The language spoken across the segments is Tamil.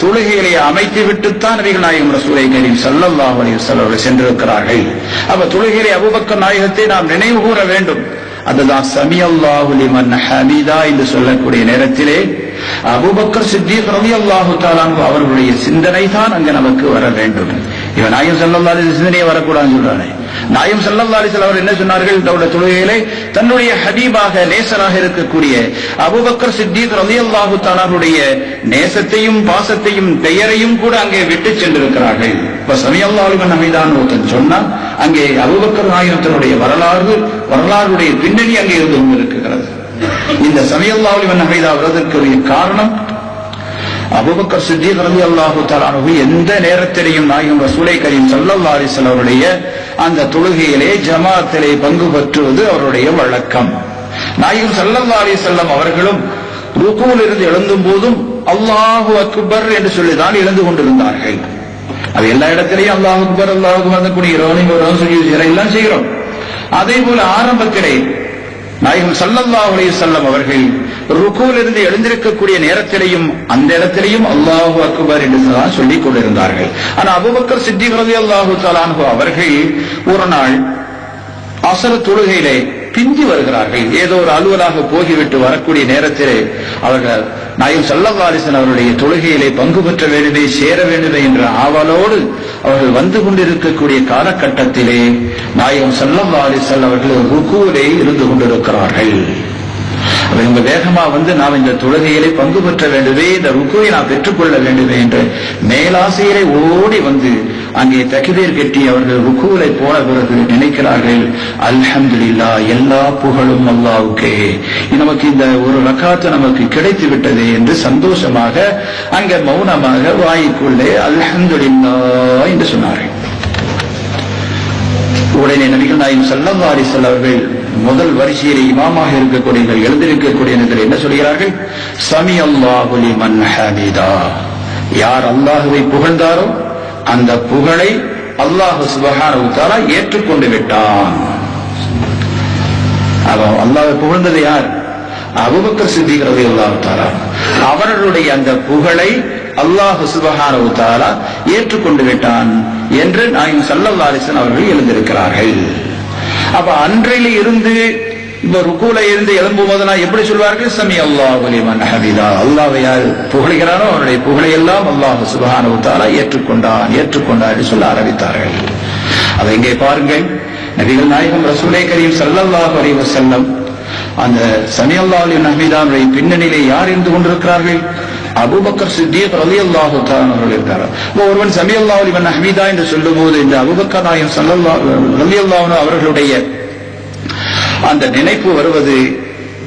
தொழுகையிலே அமைத்து விட்டுத்தான் நபிகள் நாயகம் ரசூலை கரீம் ஸல்லல்லாஹு அலைஹி அவர்கள் சென்றிருக்கிறார்கள். அப்ப தொழுகையிலே அபுபக்க நாயகத்தை நாம் நினைவு கூற வேண்டும். அதுதான் சமியல்லாஹு லிமன் ஹமீதா என்று சொல்லக்கூடிய நேரத்திலே அபுபக்கர் சித்திக் ரலியல்லாஹு அல்லாஹு தாலான் அவர்களுடைய சிந்தனை தான் அங்கு நமக்கு வர வேண்டும். இவன் நாயம் ஸல்லல்லாஹு சிந்தனையே வரக்கூடாதுன்னு சொல்றானே. நாயம் ஸல்லல்லாஹு அலைஹி அவர் என்ன சொன்னார்கள்? தன்னுடைய தொழுகையிலே தன்னுடைய ஹபீபாக நேசராக இருக்கக்கூடிய அபூபக்கர் சித்திக் ரலியல்லாஹு தானாருடைய நேசத்தையும் பாசத்தையும் பெயரையும் கூட அங்கே விட்டு சென்றிருக்கிறார்கள். இப்ப சமியல்லாஹு லிமன் ஒருத்தன் சொன்னான் அங்கே அபுபக்கர் நாயகத்தினுடைய வரலாறு வரலாறுடைய பின்னணி அங்கே இருந்து இருக்கிறது இந்த சமயல்லாவுலி வண்ணகைதா வருவதற்குரிய காரணம் அபுபக்கர் சித்திக் ரவி அல்லாஹு தலானு எந்த நேரத்திலையும் நாயகம் ரசூலை கரீம் சல்லல்லா அலிஸ்லாம் அவருடைய அந்த தொழுகையிலே ஜமாத்திலே பங்கு பெற்றுவது அவருடைய வழக்கம். நாயகம் சல்லல்லா அலிசல்லம் அவர்களும் ருக்குவில் இருந்து எழுந்தும் போதும் அல்லாஹு அக்பர் என்று சொல்லிதான் எழுந்து கொண்டிருந்தார்கள். அது எல்லா இடத்திலையும் அல்லாஹ் அக்பர் அல்லாஹ் அக்பர் குடிக்கிறோம் எல்லாம் செய்கிறோம். அதே போல ஆரம்பத்திலே நாயகம் சல்லல்லாஹு அலி செல்லம் அவர்கள் ருக்கூல இருந்து எழுந்திருக்கக்கூடிய நேரத்திலேயும் அந்த இடத்திலையும் அல்லாஹு அக்பர் என்று தான் சொல்லிக் கொண்டிருந்தார்கள். ஆனா அபுபக்கர் சித்திக் ரலியல்லாஹு தஆலா அவர்கள் ஒரு நாள் அசர தொழுகையிலே பிந்தி வருகிறார்கள். ஏதோ ஒரு அலுவலாக போகிவிட்டு வரக்கூடிய நேரத்திலே அவர்கள் நாயும் சல்லல்லாலிசன் அவருடைய தொழுகையிலே பங்கு பெற்ற வேண்டுமே சேர வேண்டுமே என்ற ஆவலோடு அவர்கள் வந்து கொண்டிருக்கக்கூடிய காலகட்டத்திலே நாயகம் சல்லல்லாலிசல் அவர்கள் ருக்குவிலே இருந்து கொண்டிருக்கிறார்கள். ரொம்ப வேகமா வந்து நாம் இந்த தொழுகையிலே பங்கு பெற்ற வேண்டுமே இந்த ருக்குவை நாம் பெற்றுக்கொள்ள வேண்டுமே என்று மேலாசையிலே ஓடி வந்து அங்கே தகிதீர் கட்டி அவர்கள் ருக்குவலை போன பிறகு நினைக்கிறார்கள் அல்ஹம்துலில்லா எல்லா புகழும் அல்லாவுக்கே. நமக்கு இந்த ஒரு ரக்காத்து நமக்கு கிடைத்து விட்டது என்று சந்தோஷமாக அங்க மௌனமாக வாய்க்குள்ளே அல்ஹம்துலில்லா என்று சொன்னார்கள். உடனே நபிகள் நாயும் சல்லல்லா அலிசல் அவர்கள் முதல் வரிசையில் இமாமாக இருக்கக்கூடியவர்கள் எழுந்திருக்கக்கூடிய என்ன சொல்கிறார்கள்? சமி அல்லாஹுலி மன் ஹமீதா. யார் அல்லாஹுவை புகழ்ந்தாரோ அந்த புகழை அல்லாஹு சுபகான ஏற்றுக்கொண்டு விட்டான். அவன் அல்லாஹ் புகழ்ந்தது யார்? அபுபக்கர் சித்திக் ரலியல்லாஹு அவர்களுடைய அந்த புகழை அல்லாஹ் சுபகான உத்தாரா ஏற்றுக்கொண்டு விட்டான் என்று நாயும் சல்லல்லாரிசன் அவர்கள் எழுந்திருக்கிறார்கள். அப்ப அன்றையில இருந்து இப்ப ருக்குல இருந்து எழும்பும் போது நான் எப்படி சொல்வார்கள்? சமி அல்லாஹ் லிமன் ஹமீதா. அல்லாஹ்வை யார் புகழ்கிறானோ அவருடைய புகழை எல்லாம் அல்லாஹ் சுபஹானஹு உத்தாரா ஏற்றுக்கொண்டான் ஏற்றுக்கொண்டான் என்று சொல்ல ஆரம்பித்தார்கள். அதை இங்கே பாருங்கள். நபிகள் நாயகம் ரசூலே கரீம் சல்லல்லாஹ் அலைஹி செல்லம் அந்த சமி அல்லாஹ் ஹமீதாவுடைய பின்னணியிலே யார் இருந்து கொண்டிருக்கிறார்கள்? அபுபக்கர் சித்திக் ரலி அல்லாஹு அவர்கள் இருக்கிறார் ஒருவன் சமி அல்லாஹ் இவன் ஹமீதா என்று சொல்லும்போது இந்த அபுபக்கர் நாயகம் ரலி ரலியல்லாஹு அவர்களுடைய அந்த நினைப்பு வருவது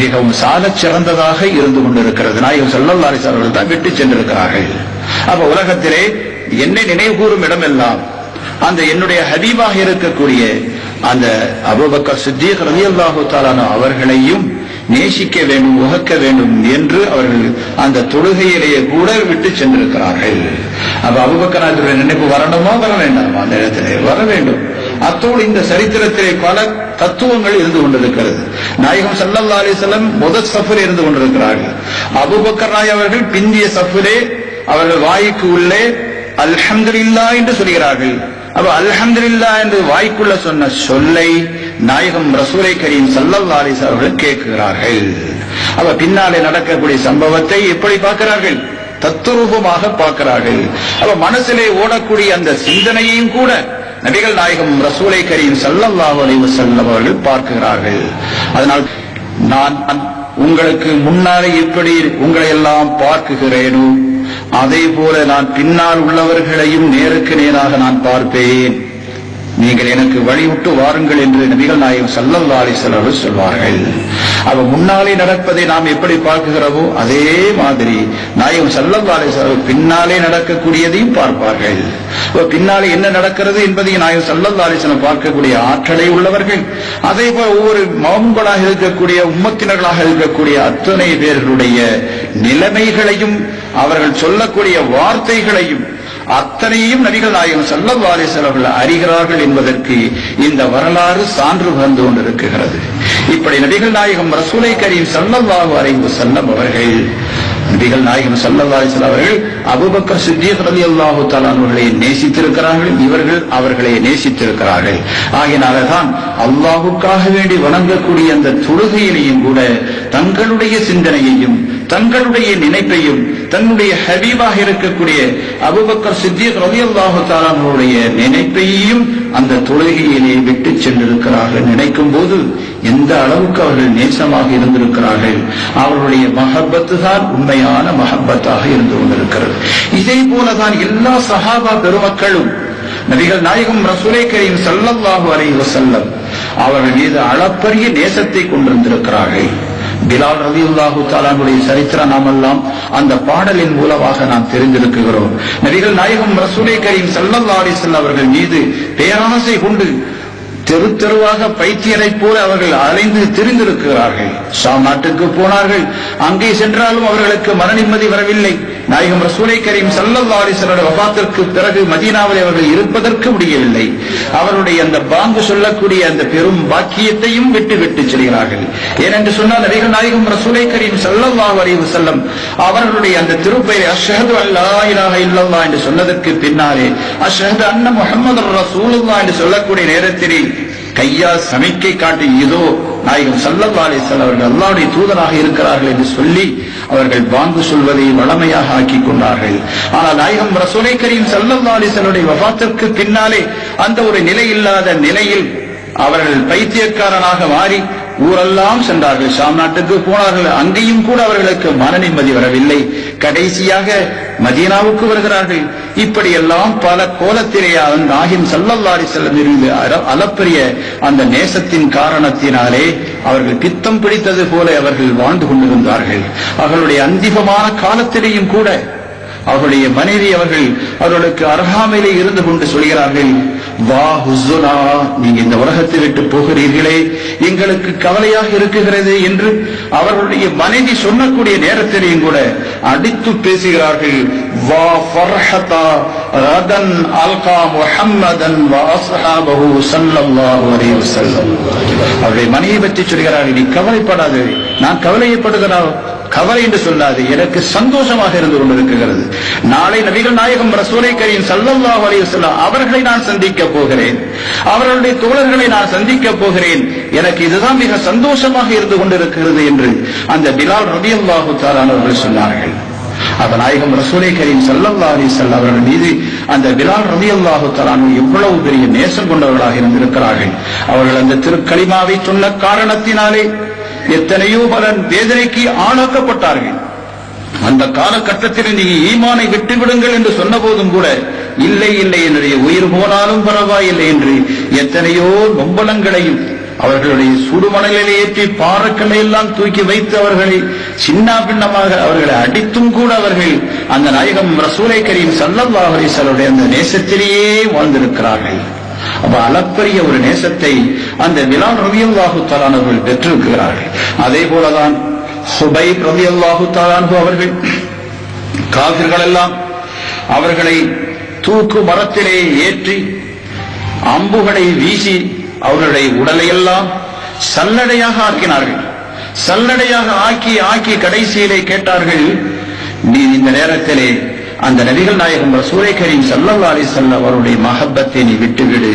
மிகவும் சாலச் சிறந்ததாக இருந்து கொண்டிருக்கிறது. நாயகம் ஸல்லல்லாஹு அலைஹி அவர்கள் தான் விட்டு சென்றிருக்கிறார்கள். அப்ப உலகத்திலே என்னை நினைவு கூறும் இடமெல்லாம் அந்த என்னுடைய ஹபீபாக இருக்கக்கூடிய அந்த அபூபக்கர் சித்திக் ரலியல்லாஹு தஆலா அவர்களையும் நேசிக்க வேண்டும் உகக்க வேண்டும் என்று அவர்கள் அந்த தொழுகையிலேயே கூட விட்டு சென்றிருக்கிறார்கள். அப்ப அபுபக்கராஜருடைய நினைப்பு வரணுமா வர வேண்டாமா அந்த இடத்திலே வர வேண்டும். அத்தோடு இந்த சரித்திரத்திலே பல தத்துவங்கள் இருந்து கொண்டிருக்கிறது. நாயகம் ஸல்லல்லாஹு அலிசல்லம் முதல் சஃபில் இருந்து கொண்டிருக்கிறார்கள். அபுபக்கர் நாய் அவர்கள் பிந்திய சஃபரே அவர்கள் வாய்க்கு உள்ளே அல்ஹம்துலில்லாஹ் என்று சொல்கிறார்கள். அப்ப அல்ஹம்துலில்லாஹ் என்று வாய்க்குள்ள சொன்ன சொல்லை நாயகம் ரசூலை கரீம் சல்லல்லா அவர்கள் கேட்கிறார்கள். அப்ப பின்னாலே நடக்கக்கூடிய சம்பவத்தை எப்படி பார்க்கிறார்கள்? தத்துரூபமாக பார்க்கிறார்கள். அப்ப மனசிலே ஓடக்கூடிய அந்த சிந்தனையையும் கூட நபிகள் நாயகம் ரசூலை கரீம் சல்லல்லா அலைஹி வஸல்லம் அவர்கள் பார்க்கிறார்கள். அதனால் நான் உங்களுக்கு முன்னாலே எப்படி உங்களை எல்லாம் பார்க்குகிறேனோ அதே போல நான் பின்னால் உள்ளவர்களையும் நேருக்கு நேராக நான் பார்ப்பேன். நீங்கள் எனக்கு வழிவிட்டு வாருங்கள் என்று நபிகள் நாயகம் சல்லல்லாலி அலைஹி சொல்வார்கள். அவ முன்னாலே நடப்பதை நாம் எப்படி பார்க்கிறோமோ அதே மாதிரி நாயகம் சல்லல்லாலி செலவு பின்னாலே நடக்கக்கூடியதையும் பார்ப்பார்கள். பின்னாலே என்ன நடக்கிறது என்பதையும் நாயகம் சல்லல்லாலி செலவு பார்க்கக்கூடிய ஆற்றலை உள்ளவர்கள் அதே போல் ஒவ்வொரு மௌன்களாக இருக்கக்கூடிய உம்மத்தினர்களாக இருக்கக்கூடிய அத்தனை பேர்களுடைய நிலைமைகளையும் அவர்கள் சொல்லக்கூடிய வார்த்தைகளையும் அத்தனையும் நபிகள் நாயகம் செல்லம் அலைஹி அறிகிறார்கள் என்பதற்கு இந்த வரலாறு சான்று வந்து கொண்டிருக்கிறது. இப்படி நபிகள் நாயகம் ரசூலை கரீம் ஸல்லல்லாஹு அலைஹி செல்லம் அவர்கள் நபிகள் நாயகம் சல்லல்லாஹு அவர்கள் அபூபக்கர் சித்திக் ரலியல்லாஹு அல்லாஹு அவர்களை நேசித்திருக்கிறார்கள் இவர்கள் அவர்களை நேசித்திருக்கிறார்கள். ஆகையினாலதான் அல்லாஹுக்காக வேண்டி வணங்கக்கூடிய அந்த தொழுகையிலையும் கூட தங்களுடைய சிந்தனையையும் தங்களுடைய நினைப்பையும் தன்னுடைய ஹபீபாக இருக்கக்கூடிய அபுபக்கர் சித்திக் ரலியல்லாஹு தஆலாவுடைய நினைப்பையும் அந்த தொழுகையிலே விட்டு சென்றிருக்கிறார்கள் நினைக்கும் போது எந்த அளவுக்கு அவர்கள் நேசமாக இருந்திருக்கிறார்கள். அவர்களுடைய மஹப்பத்து தான் உண்மையான மஹப்பத்தாக இருந்து கொண்டிருக்கிறது. இதே போலதான் எல்லா சஹாபா பெருமக்களும் நபிகள் நாயகம் ரசூலை கரீம் ஸல்லல்லாஹு அலைஹி அவர்கள் மீது அளப்பரிய நேசத்தை கொண்டிருந்திருக்கிறார்கள். பிலால் உல்லாஹு தாலானுடைய சரித்திரம் நாமெல்லாம் அந்த பாடலின் மூலமாக நாம் தெரிந்திருக்கிறோம். நபிகள் நாயகம் ரசூலை கரீம் ஸல்லல்லாஹு அலைஹி அவர்கள் மீது பேராசை கொண்டு தெரு தெருவாக பைத்தியரை போல அவர்கள் அலைந்து திரிந்திருக்கிறார்கள். ஷாம் நாட்டுக்கு போனார்கள். அங்கே சென்றாலும் அவர்களுக்கு மன நிம்மதி வரவில்லை. நாயகம் ரசூலை கரீம் சல்லல்லாஹு அலைஹி பிறகு மதீனாவில் அவர்கள் இருப்பதற்கு முடியவில்லை. அவருடைய அந்த பாங்கு சொல்லக்கூடிய அந்த பெரும் பாக்கியத்தையும் விட்டு விட்டு செல்கிறார்கள். ஏனென்று சொன்னால் நபிகள் நாயகம் ரசூலை கரீம் சல்லல்லாஹு அலைஹி செல்லம் அவர்களுடைய அந்த திருப்பெயரை அஷ்ஹது அல்லா இலாக இல்லல்லா என்று சொன்னதற்கு பின்னாலே அஷ்ஹது அண்ண முகமது ரசூலுல்லா என்று சொல்லக்கூடிய நேரத்திலே கையா சமிக்கை காட்டி இதோ நாயகம் சல்லல்லா அலிஸ்லாம் அவர்கள் அல்லாவுடைய தூதராக இருக்கிறார்கள் என்று சொல்லி அவர்கள் வாங்கு சொல்வதை வளமையாக ஆக்கிக் கொண்டார்கள். ஆனால் நாயகம் ரசோலை கரீம் சல்லல்லா வபாத்திற்கு பின்னாலே அந்த ஒரு நிலை இல்லாத நிலையில் அவர்கள் பைத்தியக்காரனாக மாறி ஊரெல்லாம் சென்றார்கள். ஷாம் நாட்டுக்கு போனார்கள். அங்கேயும் கூட அவர்களுக்கு மன நிம்மதி வரவில்லை. கடைசியாக மதீனாவுக்கு வருகிறார்கள். இப்படியெல்லாம் பல கோலத்திலே நாகின் சல்லல்லாரி செல்லம் இருந்து அளப்பரிய அந்த நேசத்தின் காரணத்தினாலே அவர்கள் பித்தம் பிடித்தது போல அவர்கள் வாழ்ந்து கொண்டிருந்தார்கள். அவர்களுடைய அந்திமமான காலத்திலேயும் கூட அவர்களுடைய மனைவி அவர்கள் அவர்களுக்கு அருகாமையிலே இருந்து கொண்டு சொல்கிறார்கள் நீங்க இந்த உலகத்தை விட்டு போகிறீர்களே எங்களுக்கு கவலையாக இருக்குகிறது என்று அவர்களுடைய மனைவி சொல்லக்கூடிய நேரத்திலேயும் கூட அடித்து பேசுகிறார்கள். வா ஃபர்ஹதா ரதன் அல்கா முஹம்மதன் வா அஸ்ஹாபஹு ஸல்லல்லாஹு அலைஹி வஸல்லம். அவருடைய மனைவி பற்றி சொல்கிறார்கள் நீ கவலைப்படாதே. நான் கவலைப்படுகிறேன் கவலை என்று சொல்லாது எனக்கு சந்தோஷமாக இருந்து கொண்டிருக்கிறது. நாளை நபிகள் நாயகம் ரசூலை கரீம் சல்லல்லா அலைஹி அவர்களை நான் சந்திக்க போகிறேன். அவர்களுடைய தோழர்களை நான் சந்திக்க போகிறேன். எனக்கு இதுதான் மிக சந்தோஷமாக இருந்து கொண்டிருக்கிறது என்று அந்த பிலால் ரபியல்லாஹு தஆலா அவர்கள் சொன்னார்கள். அப்ப நாயகம் ரசூலை கரீம் சல்லல்லா அலைஹி அவர்கள் மீது அந்த பிலால் ரலியல்லாஹு தஆலா எவ்வளவு பெரிய நேசம் கொண்டவர்களாக இருந்திருக்கிறார்கள். அவர்கள் அந்த திருக்களிமாவை சொன்ன காரணத்தினாலே எத்தனையோ பலன் வேதனைக்கு ஆளாக்கப்பட்டார்கள். அந்த காலகட்டத்தில் நீங்க ஈமானை விட்டு விடுங்கள் என்று சொன்ன போதும் கூட இல்லை இல்லை என்னுடைய உயிர் போனாலும் பரவாயில்லை என்று எத்தனையோ நொம்பலங்களையும் அவர்களுடைய சுடுமணலில் ஏற்றி பாறக்களை எல்லாம் தூக்கி வைத்து அவர்களை சின்ன பின்னமாக அவர்களை அடித்தும் கூட அவர்கள் அந்த நாயகம் ரசூலை கரீம் சல்லல்லாஹு அலைஹி அந்த நேசத்திலேயே வாழ்ந்திருக்கிறார்கள். அப்ப அளப்பரிய ஒரு நேசத்தை அந்த மிலான் ரவியல்லாஹு தாலானவர்கள் பெற்றிருக்கிறார்கள். அதே போலதான் சுபை ரவியல்லாஹு தாலானு அவர்கள் காவிர்கள் எல்லாம் அவர்களை தூக்கு மரத்திலே ஏற்றி அம்புகளை வீசி அவர்களுடைய உடலையெல்லாம் சல்லடையாக ஆக்கினார்கள். சல்லடையாக ஆக்கி ஆக்கி கடைசியிலே கேட்டார்கள் நீ இந்த நேரத்திலே அந்த நபிகள் நாயகம் ரசூலை கரீம் சல்லல்லா அலிசல்ல அவருடைய மஹப்பத்தை நீ விட்டுவிடு.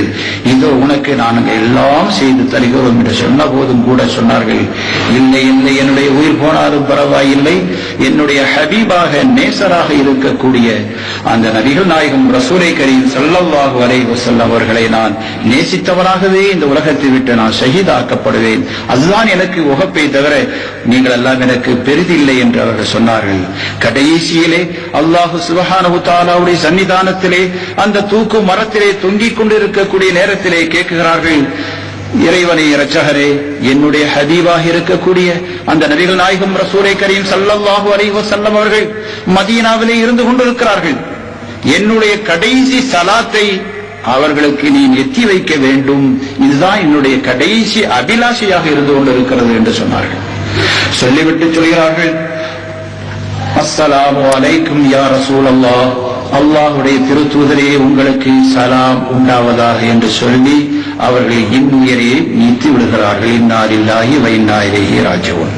இதோ உனக்கு நாங்கள் எல்லாம் செய்து தருகிறோம் என்று சொன்ன போதும் கூட சொன்னார்கள். இல்லை இல்லை என்னுடைய உயிர் போனாலும் பரவாயில்லை. என்னுடைய ஹபீபாக நேசராக இருக்கக்கூடிய அந்த நபிகள் நாயகம் ரசூலை கரீம் சல்லல்லாஹு அலைஹி செல்ல அவர்களை நான் நேசித்தவராகவே இந்த உலகத்தை விட்டு நான் ஷஹீதாக்கப்படுவேன். அதுதான் எனக்கு உகப்பை தவிர நீங்கள் எல்லாம் எனக்கு பெரிதில்லை என்று அவர்கள் சொன்னார்கள். கடைசியிலே அல்லாஹு சுபஹானுடைய சன்னிதானத்திலே அந்த தூக்கு மரத்திலே தொங்கிக் கொண்டிருக்கக்கூடிய நேரத்திலே கேட்கிறார்கள் இறைவனை ரச்சகரே என்னுடைய ஹபீபாக இருக்கக்கூடிய அந்த நபிகள் நாயகம் ரசூலை கரீம் சல்லல்லாஹு அலைஹி வஸல்லம் அவர்கள் மதீனாவிலே இருந்து கொண்டிருக்கிறார்கள். என்னுடைய கடைசி சலாத்தை அவர்களுக்கு நீ எத்தி வைக்க வேண்டும். இதுதான் என்னுடைய கடைசி அபிலாஷையாக இருந்து கொண்டிருக்கிறது என்று சொன்னார்கள். சொல்லிவிட்டு சொல்கிறார்கள் அஸ்ஸலாமு அலைக்கும் யா அல்லா அல்லாஹுடைய திருத்தூதரே உங்களுக்கு சலாம் உண்டாவதாக என்று சொல்லி அவர்கள் இன்னுயிரை நீத்து விடுகிறார்கள். இன்னாரில்லாஹி வைநாயிலேயே ராஜவன்